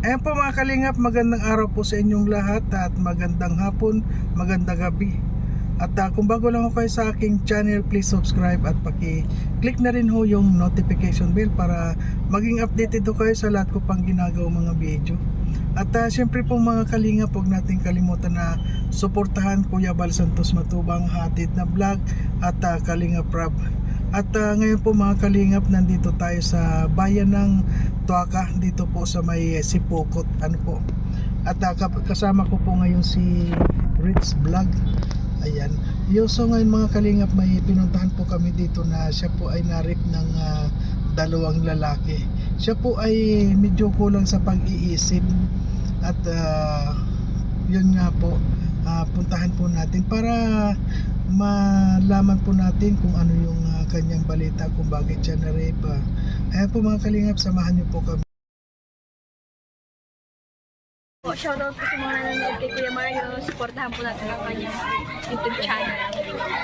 Ayan po mga kalingap, magandang araw po sa inyong lahat at magandang hapon, magandang gabi. At ah, kung bago lang ho kayo sa aking channel, please subscribe at paki-click na rin ho yung notification bell para maging updated ho kayo sa lahat ko pang ginagawa mga video. At ah, syempre po mga kalingap, huwag natin kalimutan na suportahan Kuya Bal Santos Matubang hatid na vlog at ah, Kalingap Rab. At ah, ngayon po mga kalingap, nandito tayo sa bayan ng Tuaca dito po sa may Sipokot ano po. At kap- kasama ko po ngayon si Rich Vlog. Ayan. Yo, so ngayon mga kalingap may pinuntahan po kami dito na siya po ay narip ng ah, dalawang lalaki. Siya po ay medyo kulang sa pag-iisip at ah, yun nga po ah, puntahan po natin para malaman po natin kung ano yung ah, kanyang balita kung bakit siya na-rape. ah. Ayan po mga kalingap, samahan niyo po kami. Po, shoutout po sa mga nanonood kay Kuya Mario. Supportahan po natin ang kanyang YouTube channel.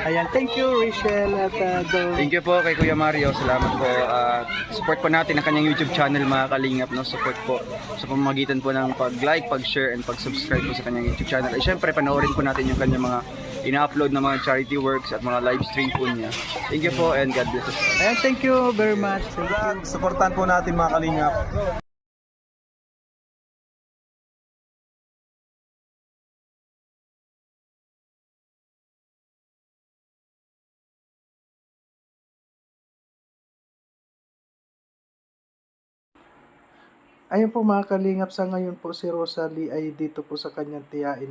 Ayan, thank you Rachel at uh, Dor. Thank you po kay Kuya Mario. Salamat po. Ah, support po natin ang kanyang YouTube channel mga kalingap. No? Support po sa pamamagitan po ng pag-like, pag-share, and pag-subscribe po sa kanyang YouTube channel. At syempre, panoorin po natin yung kanyang mga ina-upload na mga charity works at mga live stream po niya. Thank you po and God bless us. Ayan, thank you very much. Thank you. Supportan po natin mga kalingap. Ayun po mga kalingap, sa ngayon po si Rosalie ay dito po sa kanyang tiyain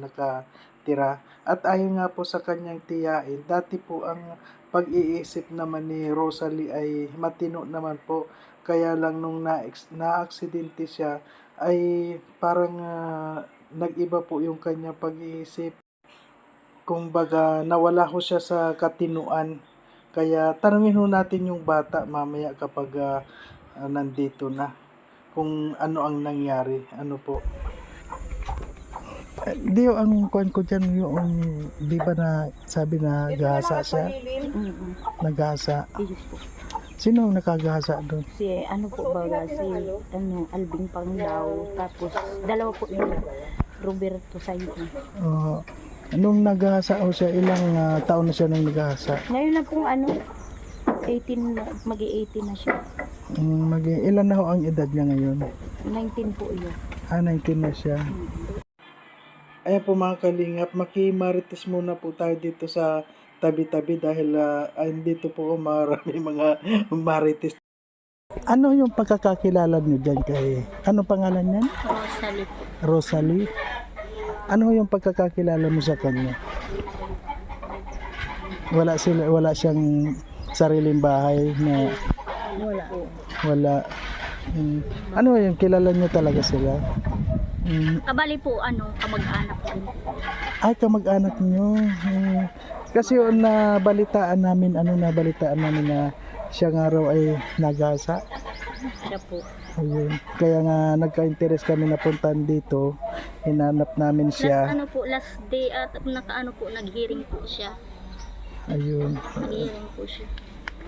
nakatira. At ayon nga po sa kanyang tiyain, dati po ang pag-iisip naman ni Rosalie ay matino naman po. Kaya lang nung na na-aksidente siya ay parang ah, nag-iba po yung kanyang pag-iisip. Kumbaga nawala ho siya sa katinuan. Kaya tanungin ho natin yung bata mamaya kapag ah, nandito na kung ano ang nangyari. Ano po? Di ang kuan ko dyan yung di ba na sabi na gasa siya? Po. Sino ang nakagasa doon? Si ano po baga si ano Albing Panglaw tapos dalawa po yung Roberto Sayo. Uh, nung nagasa ho siya, ilang ah, taon na siya nung nagasa? Ngayon na pong ano 18 na- magi-18 na siya. Um, mag ilan na ho ang edad niya ngayon? 19 po yun. Ah, 19 na siya. Ayan po mga kalingap, makimarites muna po tayo dito sa tabi-tabi dahil uh, dito po marami mga marites. Ano yung pagkakakilala niyo dyan kay, ano pangalan niyan? Rosalie. Rosalie. Ano yung pagkakakilala mo sa kanya? Wala sila wala siyang sariling bahay na Wala wala. Mm. Ano yung kilala niyo talaga sila? Mm. Kabali po, ano, kamag-anak ko. Ay, kamag-anak nyo. Hmm. Kasi yun na balitaan namin, ano na balitaan namin na siya nga raw ay nagasa. Siya po. Ayun. Kaya nga nagka-interest kami na puntan dito. Hinanap namin Last siya. ano po, last day at naka-ano po, nag-hearing po siya. Ayun. Nag-hearing po siya.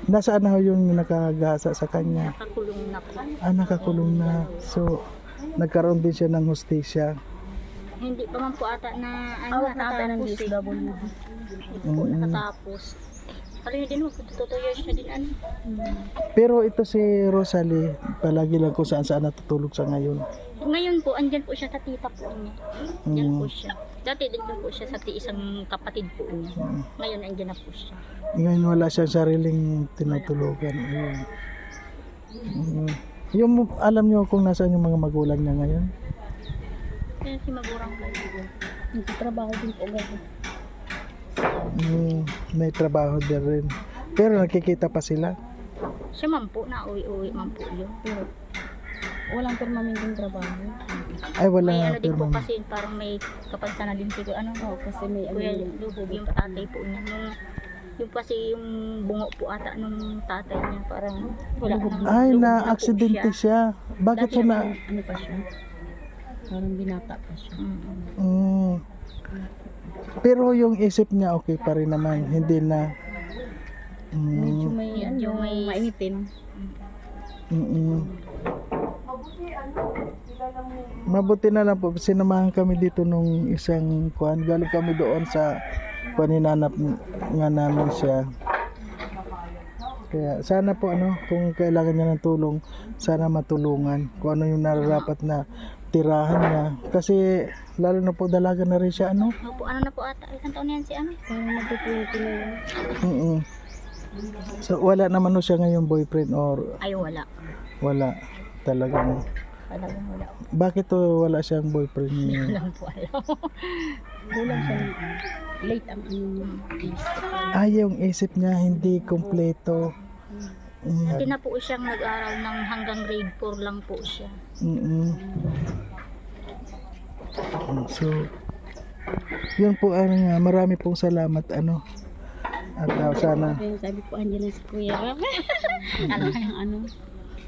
Nasaan na ho yung nakagasa sa kanya? Nakakulong na po. Ah, nakakulong na. So, nagkaroon din siya ng hostisya. Hindi pa man po ata na, ano, natapos eh. Hindi po Mm. nakatapos. Kali din po, 2 years na din, ano. Pero ito si Rosalie, palagi lang kung saan saan natutulog sa ngayon. Ngayon po, andyan po siya sa tita po niya. Mm. po siya. Dati din po siya sa ti- isang kapatid po niya. Mm. Ngayon, andyan na po siya. Ngayon wala siyang sariling tinutulugan. Ayun. Mm. Yung alam niyo kung nasaan yung mga magulang niya ngayon? Kaya si Magurang po. Nagtatrabaho din po ganun. Mm, may trabaho din rin. Pero nakikita pa sila. Siya man po, na uwi-uwi man po yun. Pero walang permanenteng trabaho. Ay wala May ano din po pero kasi parang may kapansa na din si ano, Oo, kasi may ano kuya yung yung tatay po niya. Nung, yung kasi yung bungo po ata nung tatay niya parang wala na. Ay lubog na po aksidente siya. Bakit siya na ano pa siya. Parang binata pa siya. Mm. Mm. Pero yung isip niya okay pa rin naman, hindi na Medyo mm, may ano, Medyo may- mainitin. mm, mm. Mabuti na lang po, sinamahan kami dito nung isang kuan. Galing kami doon sa kuan hinanap nga namin siya. Kaya sana po ano, kung kailangan niya ng tulong, sana matulungan. Kung ano yung nararapat na tirahan niya. Kasi lalo na po dalaga na rin siya ano. Opo, ano na po ata? Ilang taon na yan si Ami? Parang nagtutulong na yun. Mm So wala naman no siya ngayon boyfriend or Ay, wala. wala talagang. Talagang wala. Bakit to wala siyang boyfriend ngayon? Walang po alam. Kulang siya. Late ang ano. Ah, yung isip niya hindi kompleto. Hindi Mm, na po siyang nag-aral ng hanggang grade 4 lang po siya. mm, mm. So, yun po ang uh, marami pong salamat ano. At uh, sana sabi ko, andyan na si Kuya Ram. ano ano?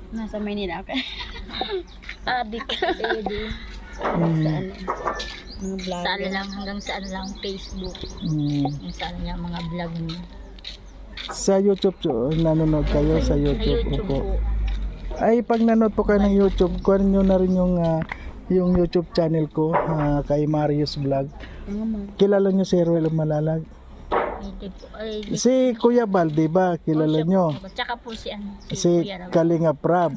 Nasa Maynila ako. Adik. Pwede. mm, ano? Mga vlog. Saan lang, hanggang saan lang Facebook. mm, saan niya mga vlog niya. sa YouTube so, nanonood kayo sa Sa YouTube, YouTube po. Ay pag nanood po kayo ng YouTube, kunin niyo na rin yung ah, yung YouTube channel ko ah, kay Marius Vlog. Kilala niyo si Ruel Malalag? Hindi po. Ay, di Si Kuya Bal, di ba? Kilala po. Tsaka po si ano. Si. Kalinga Prab.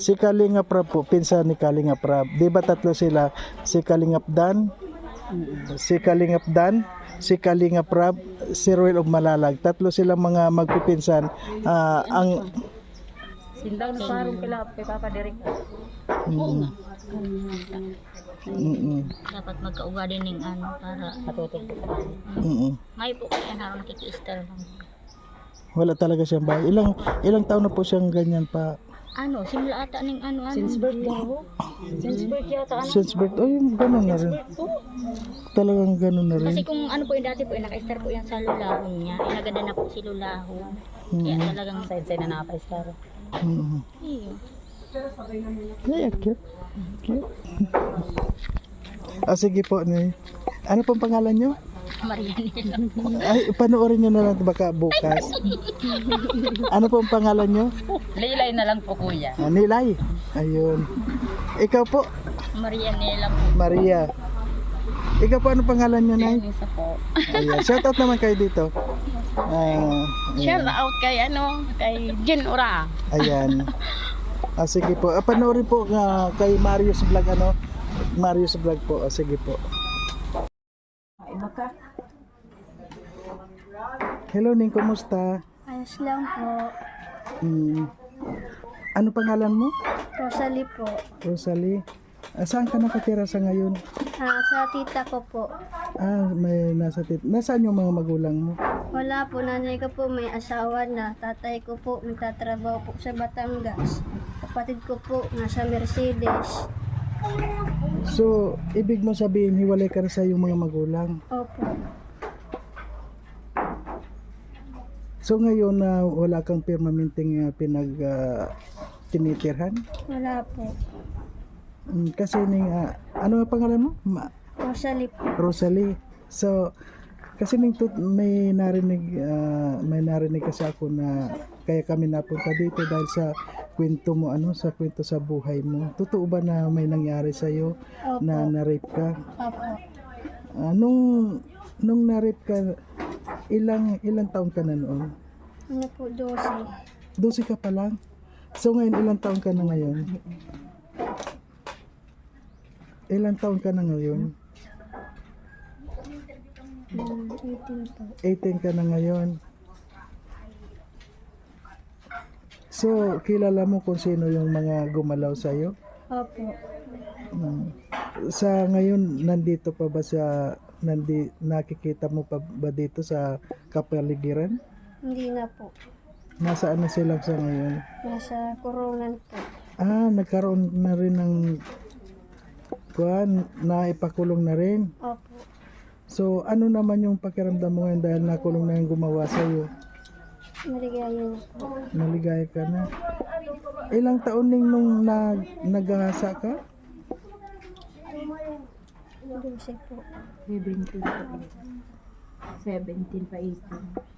Si Kalinga Prab po, pinsan ni Kalinga Prab. Di ba tatlo sila? Si Kalingap Dan, si Kalingap Dan, si Kalinga Prab, si Ruel of Malalag. Tatlo silang mga magpipinsan. Ah, ang Sindaw na parang kila kay Papa Derek. mm, mm, mm, Dapat magkauga din ng ano para Katutog ko. mm, mm. ngayon po kaya na nakikiistar lang. Wala talaga siyang bahay. Ilang ilang taon na po siyang ganyan pa. Ano, simula ata ng ano ano. Since birth daw. Since birth yata. Ano? Since birth, oh, yung ganun na rin. Talagang ganun na Kasi rin. kung ano po yung dati po, yung naka-star po yan sa lulahon niya. Eh, naganda na po si lulahon. Kaya Mm, talagang, Side-side na nakapa-star. Mm. Ay, cute. Cute. Ah, sige po. Ni. Ano pong pangalan nyo? Marianela po. Ay, panoorin nyo na lang baka bukas. ano pong pangalan nyo? Laylay na lang po kuya. Ah, Nilay. Ayun. Ikaw po, Marianela po. Maria. Ikaw po, ano pangalan nyo, Nay? Isa po. Ayan. Shout out naman kayo dito. Ah, Shout ayan. out kay ano, kay Jen Ura. Ayan. Ah, sige po. Ah, panoorin po nga kay Marius Vlog, ano? Marius Vlog po. Ah, sige po. Hello, Ning. Kumusta? Ayos lang po. Hmm. Ano pangalan mo? Rosalie po. Rosalie. Ah, saan ka nakatira sa ngayon? Ah, sa tita ko po. Ah, may nasa tit. Nasaan yung mga magulang mo? Wala po, nanay ko po may asawa na. Tatay ko po nagtatrabaho po sa Batangas. Kapatid ko po nasa Mercedes. So, ibig mo sabihin, hiwalay ka na sa iyong mga magulang. Opo. So, ngayon na wala kang permanenteng uh, pinag ah, tinitirhan? Wala po. Mm, kasi ning, ah, ano ang pangalan mo? Ma- Rosalie po. Rosalie. So, kasi ning tut- may narinig, ah, may narinig kasi ako na kaya kami napunta dito dahil sa kwento mo, ano, sa kwento sa buhay mo. Totoo ba na may nangyari sa iyo Opo. na na-rape ka? Opo. Ah, nung nung na-rape ka, ilang ilang taon ka na noon? Ano po, 12. 12 ka pa lang. So ngayon ilang taon ka na ngayon? Ilang taon ka na ngayon? Hmm, 18 po. 18 ka na ngayon. So, kilala mo kung sino yung mga gumalaw sa iyo? Opo. Sa ngayon, nandito pa ba sa nandi nakikita mo pa ba dito sa kapaligiran? Hindi na po. Nasaan na sila sa ngayon? Nasa kurungan po. Ah, nagkaroon na rin ng kuan na ipakulong na rin. Opo. So, ano naman yung pakiramdam mo ngayon dahil nakulong na yung gumawa sa iyo? Maligaya na po. Naligaya ka na. Ilang taon ning nung nag nagahasa ka? 12 po. 17 pa 17 pa 18.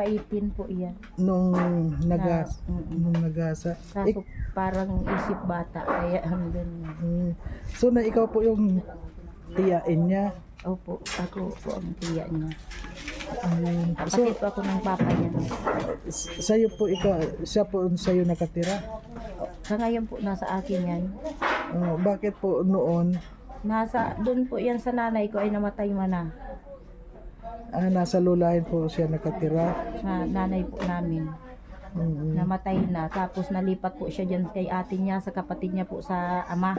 Paitin po yan. nung nagas Na- mm, nung nagasa. Ik- Kaso parang isip bata, kaya hanggang... mm. so na ikaw po yung tiyain niya. Opo, ako po ang tiya niya. Ayun. So Kapatid po ako ng papa niya. sa'yo po ikaw, siya po sa'yo nakatira. Sa ngayon po, nasa akin yan. Oh, bakit po noon Nasa, doon po yan sa nanay ko ay namatay man na. Ah, nasa lulahin po siya nakatira? Na nanay po namin. Mm, Namatay na. Tapos nalipat po siya dyan kay ate niya, sa kapatid niya po sa ama.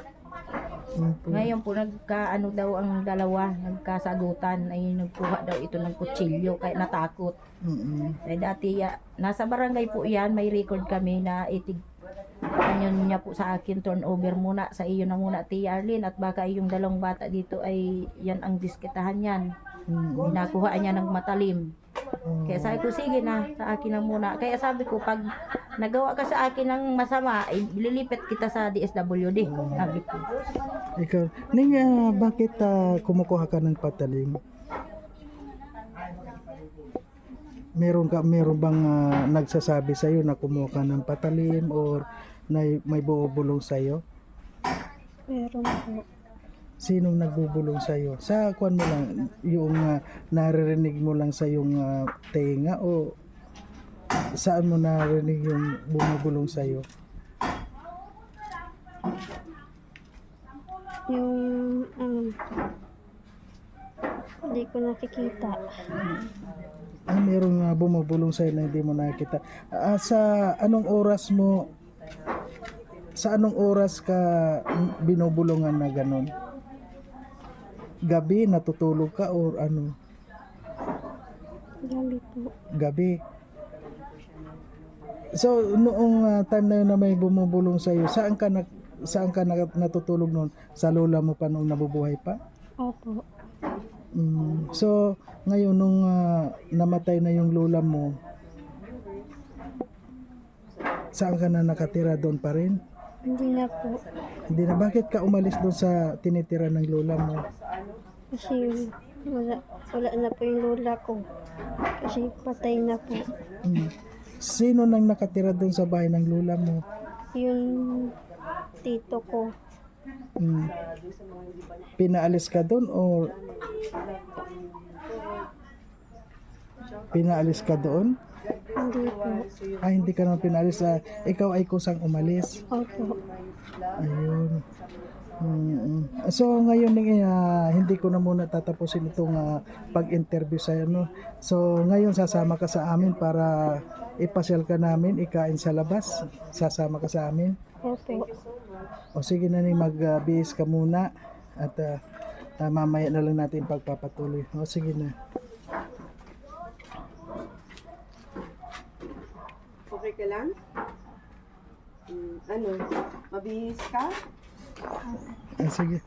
mm, po. Ngayon po nagkaano daw ang dalawa, nagkasagutan ay nagkuha daw ito ng kutsilyo kaya natakot. Mm, Kaya dati ya, nasa barangay po yan, may record kami na itig Anyon niya po sa akin turnover muna sa iyo na muna Tia Arlene at baka yung dalawang bata dito ay yan ang disketahan yan. Mm, Nakuha niya ng matalim. mm. Kaya sabi ko sige na sa akin na muna. Kaya sabi ko pag nagawa ka sa akin ng masama, ay lilipat kita sa DSWD. Sabi ko. Ikaw, Ning, ah, bakit ah, kumukuha ka ng patalim? Meron ka meron bang ah, nagsasabi sa na kumuha ka ng patalim or na may bubulong sa Meron po. Sinong nagbubulong sa Sa kwan mo lang yung ah, naririnig mo lang sa yung ah, tenga o saan mo narinig yung bumubulong sa Yung, um, hindi ko nakikita. Ah, merong uh, bumubulong sa'yo na hindi mo nakita. Ah, sa anong oras mo, sa anong oras ka binubulungan na ganon? Gabi, natutulog ka or ano? Gabi po. Gabi. So, noong ah, time na yun na may bumubulong sa'yo, saan ka, na, saan ka na, natutulog noon? Sa lola mo pa noong nabubuhay pa? Opo. Mm, so, ngayon nung ah, namatay na yung lola mo, saan ka na nakatira doon pa rin? Hindi na po. Hindi na, bakit ka umalis doon sa tinitira ng lola mo? Kasi wala, wala na po yung lola ko. Kasi patay na po. Mm. Sino nang nakatira doon sa bahay ng lola mo? Yung tito ko. Mm. Pinaalis ka doon o pinaalis ka doon? Hindi po. Ay, hindi ka naman pinaalis. Ah, ikaw ay kusang umalis. Opo. Ayun. Mm, So ngayon uh, hindi ko na muna tatapusin itong ah, pag-interview sa no. So ngayon sasama ka sa amin para ipasyal ka namin, ikain sa labas. Sasama ka sa amin. Opo. O sige na ni magbihis ka muna at ah, ah, mamaya na lang natin pagpapatuloy. O sige na. Okay ka lang? Hmm, ano? Mabihis ka? Ah, sige.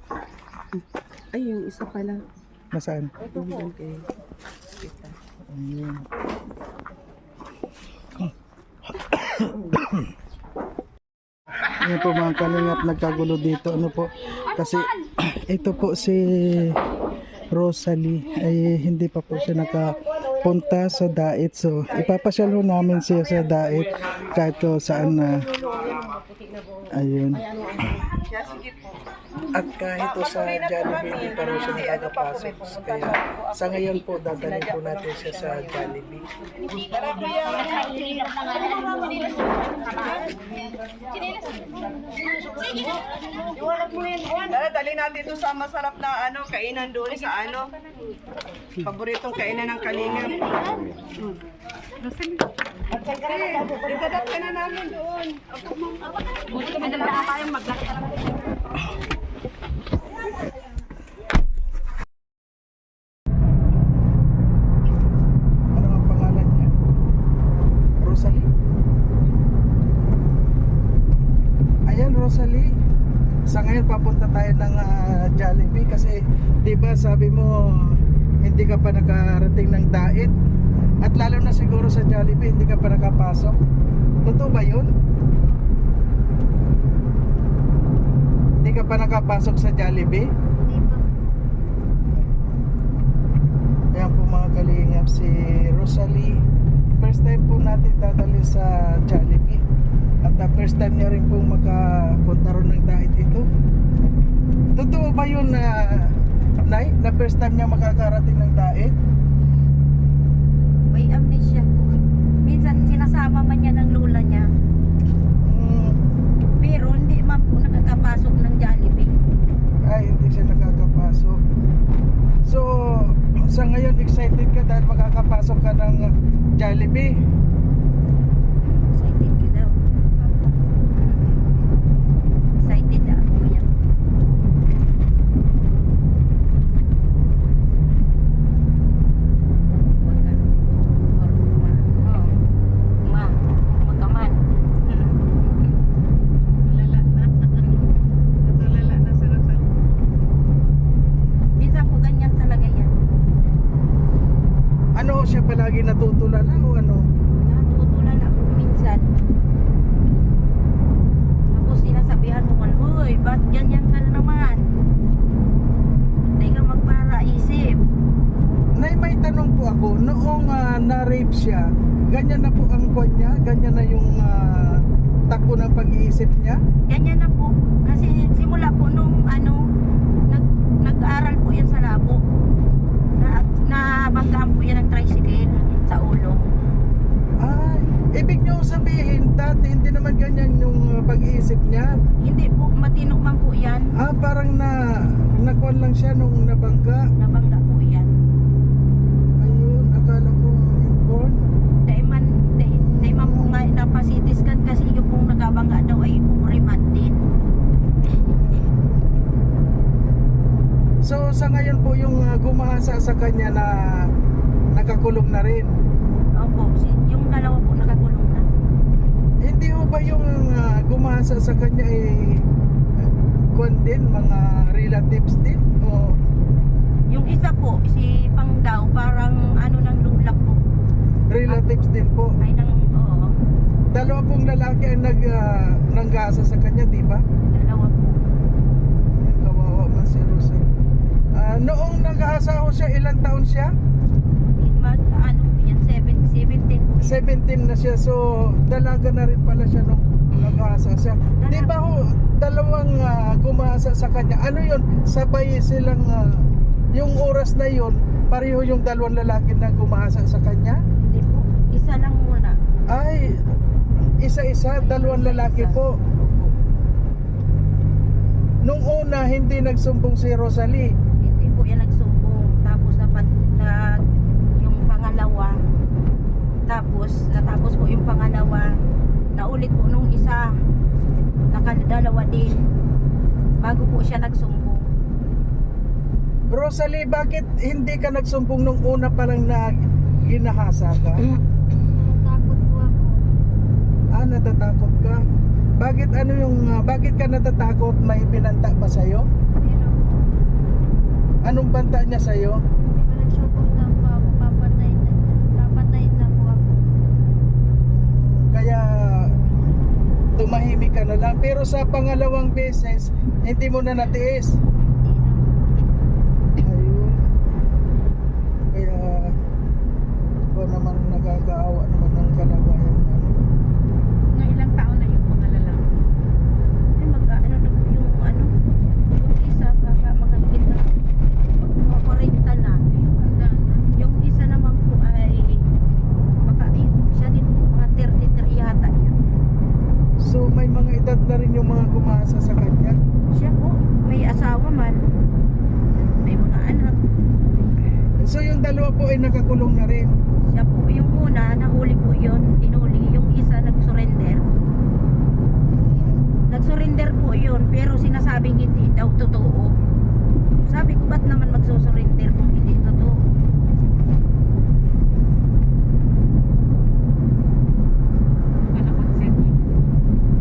Ay, yung isa pala. Nasaan? Bibigyan kay Ayun. Yan po mga kalingap nagkagulo dito. Ano po? Kasi ito po si Rosalie ay hindi pa po siya nakapunta sa dait. So ipapasyal ho namin siya sa dait kahit to saan na ayun. At kahit to sa Jollibee, hindi pa rin siya nakakapasok. Kaya sa ngayon po, dadalhin po natin siya sa Jollibee. Dala, dali natin ito sa masarap na ano, kainan doon sa ano. Paboritong kainan ng kalingap. Itadat ka na namin doon. Ano ang pangalan niya? Rosalie? Ayan, Rosalie. Sa ngayon, papunta tayo ng ah, Jollibee kasi, di ba, sabi mo, hindi ka pa nakarating ng dait. At lalo na siguro sa Jollibee, hindi ka pa nakapasok. Totoo ba yun? Hindi ka pa nakapasok sa Jollibee? Ayan po mga. Kalingap si Rosalie. First time po natin dadali sa Jollibee. At uh, first time niya rin pong makapunta ron ng dait ito. Totoo ba yun na Nay, na first time niya makakarating ng dait? May amnesia po. Minsan sinasama man niya ng lola niya. Mm, Pero hindi man po nakakapasok ng Jollibee. ay, hindi siya nakakapasok. So, sa ngayon excited ka dahil makakapasok ka ng Jollibee. Excited ka daw. Excited na ako yan. Huwag ka. Or ma. Oh. Ma. Makaman. Tulala na. Tulala na sa Rosal. Minsan po ganyan talaga yan. Ano siya palagi natutulala o ano? Natutulala ako minsan. Tapos sinasabihan mo man, Hoy, ba't ganyan ka na naman? Hindi ka magpara isip. Nay, may tanong po ako. Noong ah, na-rape siya, ganyan na po ang kwan niya? Ganyan na yung ah, takbo ng pag-iisip niya? Ganyan na po. Kasi simula po nung ano, nag, nag-aaral po yan sa labo. Na, nabanggaan po yan ng tricycle sa ulo. Ay, ibig niyo sabihin, dati hindi naman ganyan yung ah, pag-iisip niya. Hindi po, matino man po yan. Ah, parang na nakwan lang siya nung nabangga. Nabangga po yan. Ayun, akala ko inborn. Dahil man, dahil, dahil man po nga napasitiskan kasi yung pong nakabangga daw ay umriman din. So sa ngayon po yung ah, gumahasa sa kanya na nakakulong na rin. Opo, si, yung dalawa po nakakulong na. Hindi ho ba yung ah, gumahasa sa kanya ay uh, kwan din, mga relatives din? O Yung isa po, si Pang daw, parang ano ng lula po. relatives din po? Ay nang, oo, Dalawa pong lalaki ang nag, ah, nanggasa sa kanya, di ba? dalawa po. Ayun, kawawa man si Rosal. Ah, noong nag-asa ho siya, ilang taon siya? Mag, ano po yan, 7, 17 po. 17 na siya, so dalaga na rin pala siya nung nag-asa siya. Di ba ho, dalawang ah, gumasa sa kanya, ano yon sabay silang, ah, yung oras na yon pareho yung dalawang lalaki na gumasa sa kanya? Hindi po, isa lang muna. Ay, isa-isa, dalawang lalaki po. Opo. Nung una, hindi nagsumbong si Rosalie. Hindi po yan nagsumbong. Tapos dapat na yung pangalawa. Tapos, natapos po yung pangalawa. Naulit po nung isa. Nakadalawa din. Bago po siya nagsumbong. Rosalie, bakit hindi ka nagsumbong nung una pa lang na ginahasa ka? Natakot po ako. Ah, natatakot ka. Bakit ano yung ah, bakit ka natatakot? May binanta ba sa Pero, Anong banta niya sa iyo? walang sumbong na po ako. Papatay na. Papatay na ako. Kaya tumahimik ka na lang. Pero sa pangalawang beses, hindi mo na natiis. Hindi na po. Ayun. Kaya ba naman nagkakaawa naman ng kalagayan niya. Nga ilang taon na yung pangalala? Ay, mag, ano na po yung, ano, yung isa, baka mga kita, mga 40 na. Yung isa naman po ay, baka, eh, siya din po, mga 33 yata yun. So may mga edad na rin yung mga gumasa sa kanya. Siya po, may asawa man, may mga anak. So yung dalawa po ay nakakulong na rin. Siya po, yung una, nahuli po yun, tinuli. Yung isa, nag-surrender. Nag-surrender po yun, pero sinasabing hindi daw totoo. Sabi ko, ba't naman magsusurrender kung hindi totoo?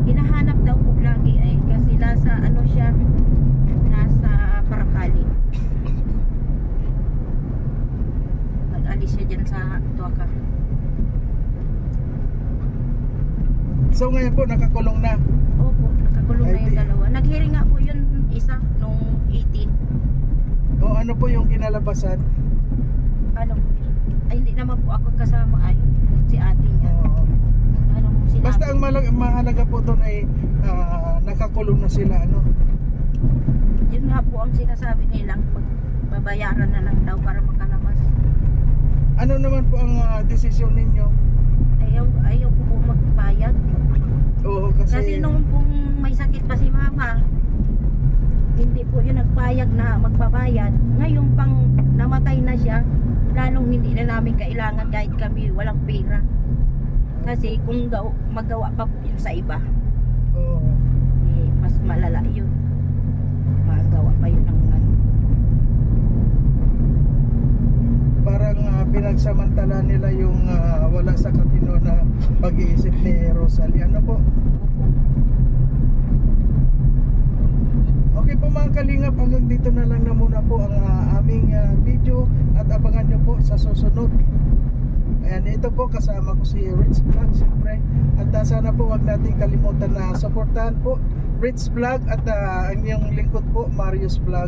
Hinahanap daw po lagi ay kasi nasa ano siya, nasa Paracali. Nag-alis siya dyan sa Tuaca. So ngayon po nakakulong na. Opo, nakakulong na Ay, yung di- dalawa. Naghiring nga po yun isa nung 18. O ano po yung kinalabasan? Ano? Ay, hindi naman po ako kasama ay si ate niya. Oo. Anong sinabi? Basta ang malag- mahalaga po doon ay ah, nakakulong na sila ano. Yun nga po ang sinasabi nilang magbabayaran na lang daw para makalabas. Ano naman po ang ah, desisyon ninyo? Ayaw, ayaw ko po magbayad. Oo, kasi, Kasi nung pong may sakit pa si mama, hindi po yun nagpayag na magbabayad. Ngayon pang namatay na siya, lalong hindi na namin kailangan kahit kami walang pera. Kasi kung gaw, magawa pa po yun sa iba, Oo. Malala yun. Magawa pa yun ng ano. parang ah, pinagsamantala nila yung ah, wala sa katino na pag-iisip ni Rosalie. Ano po? Okay po mga kalingap, hanggang dito na lang na muna po ang ah, aming ah, video at abangan nyo po sa susunod. Ayan, ito po kasama ko si Rich Vlog siyempre. At ah, sana po wag natin kalimutan na supportahan po Rich Vlog at ah, ang iyong lingkod po Marius Vlog.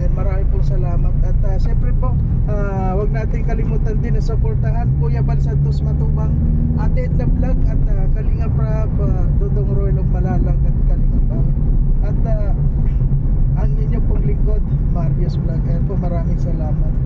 And marami po salamat. At uh, siyempre po, ah, wag natin kalimutan din na supportahan Kuya Bal Santos Matubang, Ate Edna Vlog at uh, Kalinga Prab, ah, Dudong Royal of Malalag at Kalinga Pang. At ah, ang inyo pong lingkod, Marius Vlog. Ayan po, maraming salamat.